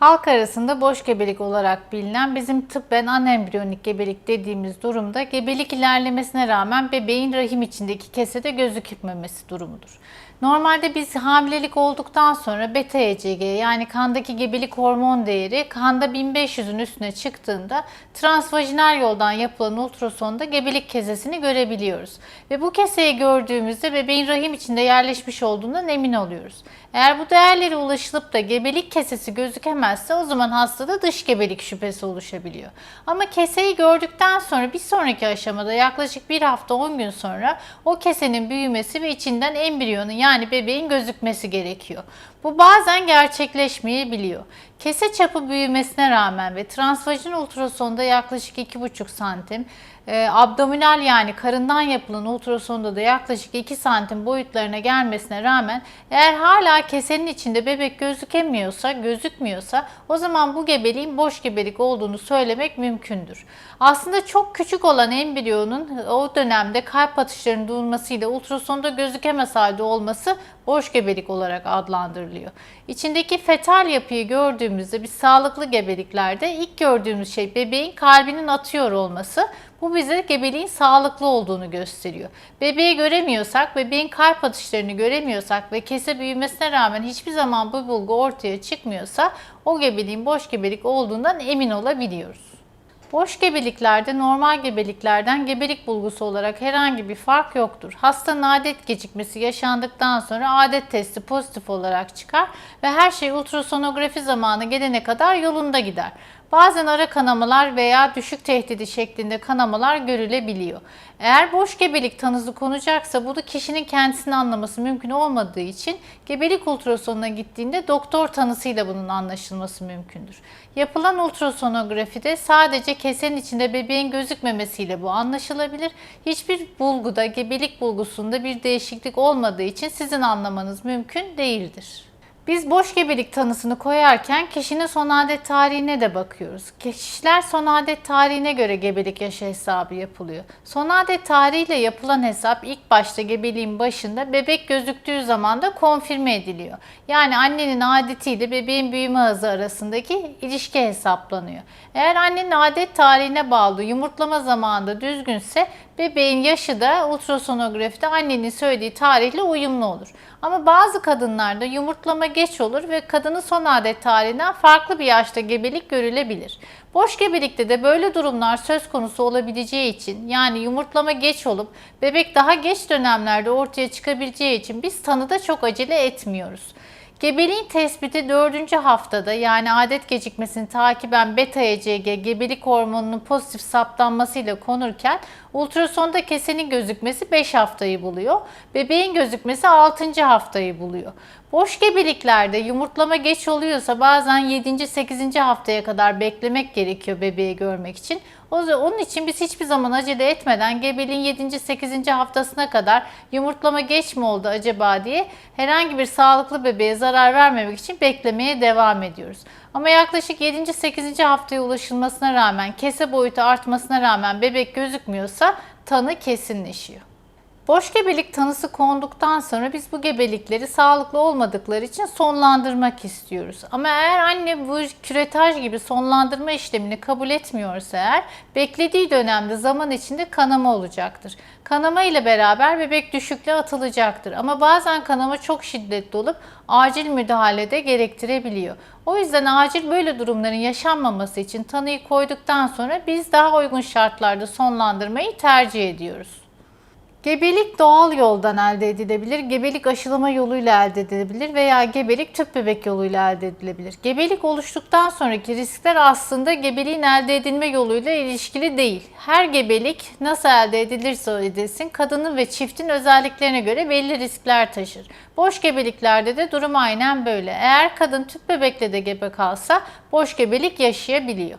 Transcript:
Halk arasında boş gebelik olarak bilinen bizim tıbben anembriyonik gebelik dediğimiz durumda gebelik ilerlemesine rağmen bebeğin rahim içindeki kesede gözükmemesi durumudur. Normalde biz hamilelik olduktan sonra beta ECG yani kandaki gebelik hormon değeri kanda 1500'ün üstüne çıktığında transvajinal yoldan yapılan ultrasonda gebelik kesesini görebiliyoruz. Ve bu keseyi gördüğümüzde bebeğin rahim içinde yerleşmiş olduğundan emin oluyoruz. Eğer bu değerlere ulaşılıp da gebelik kesesi gözükemezse o zaman hastada dış gebelik şüphesi oluşabiliyor. Ama keseyi gördükten sonra bir sonraki aşamada yaklaşık bir hafta 10 gün sonra o kesenin büyümesi ve içinden embriyonun yani bebeğin gözükmesi gerekiyor. Bu bazen gerçekleşmeyebiliyor. Kese çapı büyümesine rağmen ve transvajin ultrasonda yaklaşık 2,5 santim, e, abdominal yani karından yapılan ultrasonda da yaklaşık 2 santim boyutlarına gelmesine rağmen eğer hala kesenin içinde bebek gözükemiyorsa, gözükmüyorsa o zaman bu gebeliğin boş gebelik olduğunu söylemek mümkündür. Aslında çok küçük olan embriyonun o dönemde kalp atışlarının durmasıyla ultrasonda gözükemez halde olması boş gebelik olarak adlandırılıyor. İçindeki fetal yapıyı gördüğümüzde biz sağlıklı gebeliklerde ilk gördüğümüz şey bebeğin kalbinin atıyor olması. Bu bize gebeliğin sağlıklı olduğunu gösteriyor. Bebeği göremiyorsak, bebeğin kalp atışlarını göremiyorsak ve kese büyümesine rağmen hiçbir zaman bu bulgu ortaya çıkmıyorsa o gebeliğin boş gebelik olduğundan emin olabiliyoruz. Boş gebeliklerde normal gebeliklerden gebelik bulgusu olarak herhangi bir fark yoktur. Hastanın adet gecikmesi yaşandıktan sonra adet testi pozitif olarak çıkar ve her şey ultrasonografi zamanı gelene kadar yolunda gider. Bazen ara kanamalar veya düşük tehdidi şeklinde kanamalar görülebiliyor. Eğer boş gebelik tanısı konacaksa bu da kişinin kendisini anlaması mümkün olmadığı için gebelik ultrasonuna gittiğinde doktor tanısıyla bunun anlaşılması mümkündür. Yapılan ultrasonografide sadece kesenin içinde bebeğin gözükmemesiyle bu anlaşılabilir. Hiçbir bulguda gebelik bulgusunda bir değişiklik olmadığı için sizin anlamanız mümkün değildir. Biz boş gebelik tanısını koyarken kişinin son adet tarihine de bakıyoruz. Kişiler son adet tarihine göre gebelik yaşı hesabı yapılıyor. Son adet tarihiyle yapılan hesap ilk başta gebeliğin başında bebek gözüktüğü zaman da konfirme ediliyor. Yani annenin adetiyle bebeğin büyüme hızı arasındaki ilişki hesaplanıyor. Eğer annenin adet tarihine bağlı yumurtlama zamanında düzgünse bebeğin yaşı da ultrasonografide annenin söylediği tarihle uyumlu olur. Ama bazı kadınlarda yumurtlama geç olur ve kadının son adet tarihinden farklı bir yaşta gebelik görülebilir. Boş gebelikte de böyle durumlar söz konusu olabileceği için yani yumurtlama geç olup bebek daha geç dönemlerde ortaya çıkabileceği için biz tanıda çok acele etmiyoruz. Gebeliğin tespiti 4. haftada yani adet gecikmesini takiben beta ECG gebelik hormonunun pozitif saptanmasıyla konurken ultrasonda kesenin gözükmesi 5 haftayı buluyor. Bebeğin gözükmesi 6. haftayı buluyor. Boş gebeliklerde yumurtlama geç oluyorsa bazen 7. 8. haftaya kadar beklemek gerekiyor bebeği görmek için. Onun için biz hiçbir zaman acele etmeden gebeliğin 7. 8. haftasına kadar yumurtlama geç mi oldu acaba diye herhangi bir sağlıklı bebeğe zarar vermemek için beklemeye devam ediyoruz. Ama yaklaşık 7. 8. haftaya ulaşılmasına rağmen kese boyutu artmasına rağmen bebek gözükmüyorsa tanı kesinleşiyor. Boş gebelik tanısı konduktan sonra biz bu gebelikleri sağlıklı olmadıkları için sonlandırmak istiyoruz. Ama eğer anne bu küretaj gibi sonlandırma işlemini kabul etmiyorsa eğer beklediği dönemde zaman içinde kanama olacaktır. Kanama ile beraber bebek düşükle atılacaktır. Ama bazen kanama çok şiddetli olup acil müdahale de gerektirebiliyor. O yüzden acil böyle durumların yaşanmaması için tanıyı koyduktan sonra biz daha uygun şartlarda sonlandırmayı tercih ediyoruz. Gebelik doğal yoldan elde edilebilir, gebelik aşılama yoluyla elde edilebilir veya gebelik tüp bebek yoluyla elde edilebilir. Gebelik oluştuktan sonraki riskler aslında gebeliğin elde edilme yoluyla ilişkili değil. Her gebelik nasıl elde edilirse edilsin kadının ve çiftin özelliklerine göre belli riskler taşır. Boş gebeliklerde de durum aynen böyle. Eğer kadın tüp bebekle de gebe kalsa boş gebelik yaşayabiliyor.